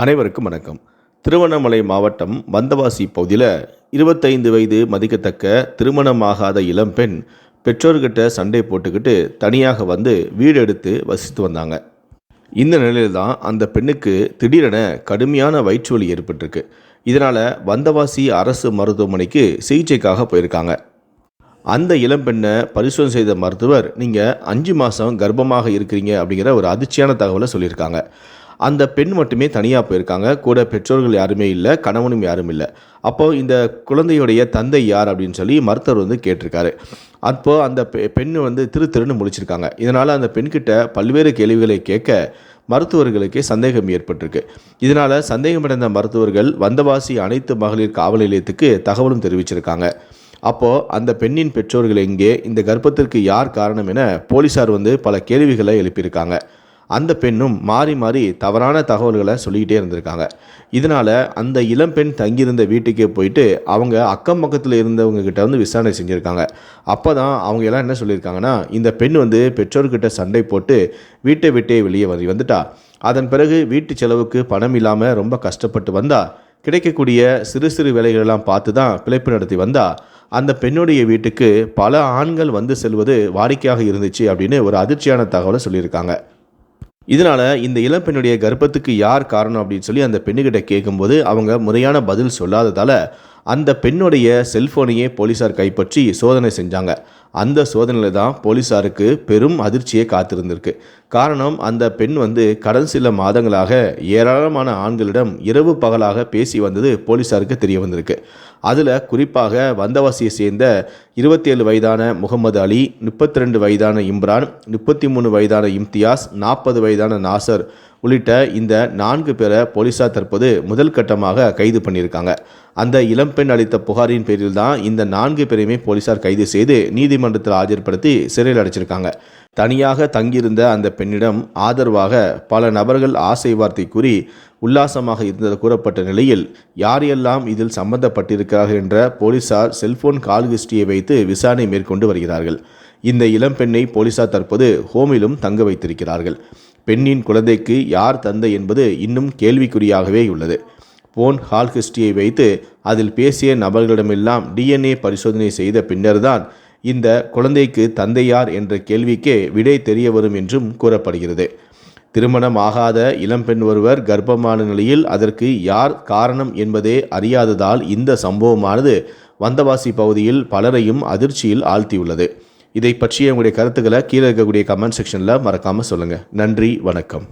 அனைவருக்கும் வணக்கம். திருவண்ணாமலை மாவட்டம் வந்தவாசி பகுதியில் இருபத்தைந்து வயது மதிக்கத்தக்க திருமணமாகாத இளம்பெண் பெற்றோர்கிட்ட சண்டை போட்டுக்கிட்டு தனியாக வந்து வீடு எடுத்து வசித்து வந்தாங்க. இந்த நிலையில் தான் அந்த பெண்ணுக்கு திடீரென கடுமையான வயிற்று வலி ஏற்பட்டிருக்கு. இதனால் வந்தவாசி அரசு மருத்துவமனைக்கு சிகிச்சைக்காக போயிருக்காங்க. அந்த இளம்பெண்ணை பரிசோதனை செய்த மருத்துவர் நீங்கள் அஞ்சு மாதம் கர்ப்பமாக இருக்கிறீங்க அப்படிங்கிற ஒரு அதிர்ச்சியான தகவலை சொல்லியிருக்காங்க. அந்த பெண் மட்டுமே தனியாக போயிருக்காங்க. கூட பெற்றோர்கள் யாருமே இல்லை கணவனும் யாரும் இல்லை. அப்போது இந்த குழந்தையுடைய தந்தை யார் அப்படின்னு சொல்லி மருத்துவர் வந்து கேட்டிருக்காரு. அப்போ அந்த பெண் வந்து திரு திருன்னு முழிச்சிருக்காங்க. இதனால் அந்த பெண்கிட்ட பல்வேறு கேள்விகளை கேட்க மருத்துவர்களுக்கே சந்தேகம் ஏற்பட்டிருக்கு. இதனால் சந்தேகமடைந்த மருத்துவர்கள் வந்தவாசி அனைத்து மகளிர் காவல் நிலையத்துக்கு தகவலும் தெரிவிச்சிருக்காங்க. அப்போது அந்த பெண்ணின் பெற்றோர்கள் எங்கே இந்த கர்ப்பத்திற்கு யார் காரணம் என போலீஸார் வந்து பல கேள்விகளை எழுப்பியிருக்காங்க. அந்த பெண்ணும் மாறி மாறி தவறான தகவல்களை சொல்லிக்கிட்டே இருந்திருக்காங்க. இதனால் அந்த இளம்பெண் தங்கியிருந்த வீட்டுக்கே போயிட்டு அவங்க அக்கம் பக்கத்தில் இருந்தவங்க கிட்ட வந்து விசாரணை செஞ்சுருக்காங்க. அப்போ தான் அவங்க எல்லாம் என்ன சொல்லியிருக்காங்கன்னா இந்த பெண் வந்து பெற்றோர்கிட்ட சண்டை போட்டு வீட்டை விட்டே வெளியே வந்து வந்துட்டா. அதன் பிறகு வீட்டு செலவுக்கு பணம் இல்லாமல் ரொம்ப கஷ்டப்பட்டு வந்தா. கிடைக்கக்கூடிய சிறு சிறு வேலைகளெல்லாம் பார்த்து தான் பிழைப்பு நடத்தி வந்தா. அந்த பெண்ணுடைய வீட்டுக்கு பல ஆண்கள் வந்து செல்வது வாடிக்கையாக இருந்துச்சு அப்படின்னு ஒரு அதிர்ச்சியான தகவலை சொல்லியிருக்காங்க. இதனால் இந்த இளம்பெண்ணுடைய கர்ப்பத்துக்கு யார் காரணம் அப்படின்னு சொல்லி அந்த பெண்ணுக்கிட்ட கேட்கும்போது அவங்க முறையான பதில் சொல்லாததால் அந்த பெண்ணுடைய செல்ஃபோனையே போலீஸார் கைப்பற்றி சோதனை செஞ்சாங்க. அந்த சோதனையில் தான் போலீஸாருக்கு பெரும் அதிர்ச்சியை காத்திருந்திருக்கு. காரணம் அந்த பெண் வந்து கடன் சில மாதங்களாக ஏராளமான ஆண்களிடம் இரவு பகலாக பேசி வந்தது போலீஸாருக்கு தெரிய வந்திருக்கு. அதில் குறிப்பாக வந்தவாசியை சேர்ந்த இருபத்தி ஏழு வயதான முகமது அலி முப்பத்தி ரெண்டு வயதான இம்ரான் முப்பத்தி மூணு வயதான இம்தியாஸ் நாற்பது வயதான நாசர் உள்ளிட்ட இந்த நான்கு பேரை போலீஸார் தற்போது முதல் கட்டமாக கைது பண்ணியிருக்காங்க. அந்த இளம்பெண் அளித்த புகாரின் பேரில் தான் இந்த நான்கு பேரையுமே போலீசார் கைது செய்து நீதிமன்றத்தில் ஆஜர்படுத்தி சிறையில் அடைச்சிருக்காங்க. தனியாக தங்கியிருந்த அந்த பெண்ணிடம் ஆதரவாக பல நபர்கள் ஆசை வார்த்தை கூறி உல்லாசமாக இருந்தது கூறப்பட்ட நிலையில் யாரெல்லாம் இதில் சம்பந்தப்பட்டிருக்கிறார்கள் என்ற போலீசார் செல்போன் கால் ஹிஸ்டரியை வைத்து விசாரணை மேற்கொண்டு வருகிறார்கள். இந்த இளம்பெண்ணை போலீசார் தற்போது ஹோமிலும் தங்க வைத்திருக்கிறார்கள். பெண்ணின் குழந்தைக்கு யார் தந்தை என்பது இன்னும் கேள்விக்குறியாகவே உள்ளது. போன் ஹால் ஹிஸ்டரியை வைத்து அதில் பேசிய நபர்களிடமெல்லாம் டிஎன்ஏ பரிசோதனை செய்த பின்னர்தான் இந்த குழந்தைக்கு தந்தையார் என்ற கேள்விக்கே விடை தெரிய வரும் என்றும் கூறப்படுகிறது. திருமணம் ஆகாத இளம்பெண் ஒருவர் கர்ப்பமான நிலையில் அதற்கு யார் காரணம் என்பதே அறியாததால் இந்த சம்பவமானது வந்தவாசி பகுதியில் பலரையும் அதிர்ச்சியில் ஆழ்த்தியுள்ளது. இதை பற்றிய உங்களுடைய கருத்துக்களை கீழே இருக்கக்கூடிய கமெண்ட் செக்ஷனில் மறக்காமல் சொல்லுங்கள் நன்றி வணக்கம்.